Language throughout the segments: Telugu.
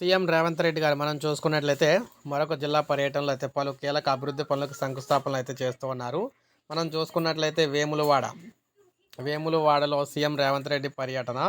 సీఎం రేవంత్ రెడ్డి గారు మనం చూసుకున్నట్లయితే మరొక జిల్లా పర్యటనలో అయితే పలు కీలక అభివృద్ధి పనులకు శంకుస్థాపనలు అయితే చేస్తూ ఉన్నారు. మనం చూసుకున్నట్లయితే వేములవాడ. వేములవాడలో సీఎం రేవంత్ రెడ్డి పర్యటన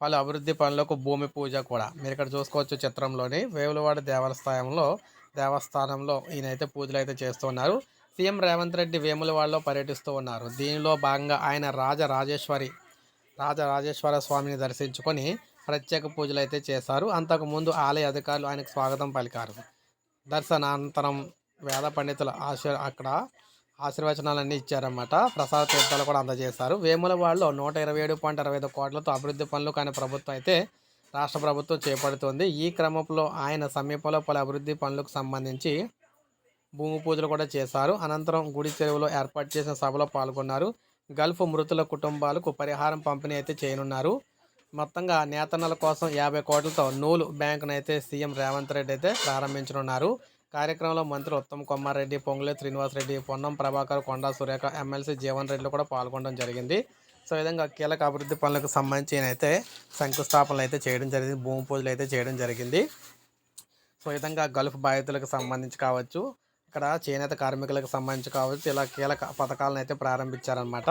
పలు అభివృద్ధి పనులకు భూమి పూజ కూడా. మీరు ఇక్కడ చూసుకోవచ్చు చిత్రంలోని వేములవాడ దేవస్థానంలో దేవస్థానంలో ఈయనైతే పూజలు అయితే చేస్తూ ఉన్నారు. సీఎం రేవంత్ రెడ్డి వేములవాడలో పర్యటిస్తూ ఉన్నారు. దీనిలో భాగంగా ఆయన రాజరాజేశ్వరి రాజరాజేశ్వర స్వామిని దర్శించుకొని ప్రత్యేక పూజలు అయితే చేశారు అంతకుముందు ఆలయ అధికారులు ఆయనకు స్వాగతం పలికారు. దర్శనానంతరం వేద పండితుల ఆశీర్ అక్కడ ఆశీర్వచనాలన్నీ ఇచ్చారన్నమాట. ప్రసాద తీర్థాలు కూడా అందజేశారు. వేములవాడలో నూట ఇరవై ఏడు పాయింట్ అరవై ఐదు కోట్లతో అభివృద్ధి పనులు కానీ ప్రభుత్వం అయితే రాష్ట్ర ప్రభుత్వం చేపడుతోంది. ఈ క్రమంలో ఆయన సమీపంలో పలు అభివృద్ధి పనులకు సంబంధించి భూమి పూజలు కూడా చేశారు. అనంతరం గుడి చెరువులో ఏర్పాటు చేసిన సభలో పాల్గొన్నారు. గల్ఫ్ మృతుల కుటుంబాలకు పరిహారం పంపిణీ అయితే చేయనున్నారు. మొత్తంగా నేతన్నల కోసం యాభై కోట్లతో నూలు బ్యాంకును అయితే సీఎం రేవంత్ రెడ్డి అయితే ప్రారంభించనున్నారు. కార్యక్రమంలో మంత్రి ఉత్తమ్ కుమార్ రెడ్డి పొంగులే శ్రీనివాస్ రెడ్డి పొన్నం ప్రభాకర్ కొండా సురేఖ ఎమ్మెల్సీ జీవన్ రెడ్డిలు కూడా పాల్గొనడం జరిగింది. సో విధంగా కీలక అభివృద్ధి పనులకు సంబంధించి అయితే శంకుస్థాపనలు అయితే చేయడం జరిగింది. భూమి పూజలు అయితే చేయడం జరిగింది. సో విధంగా గల్ఫ్ బాధితులకు సంబంధించి కావచ్చు ఇక్కడ చేనేత కార్మికులకు సంబంధించి కావచ్చు ఇలా కీలక పథకాలను అయితే ప్రారంభించారనమాట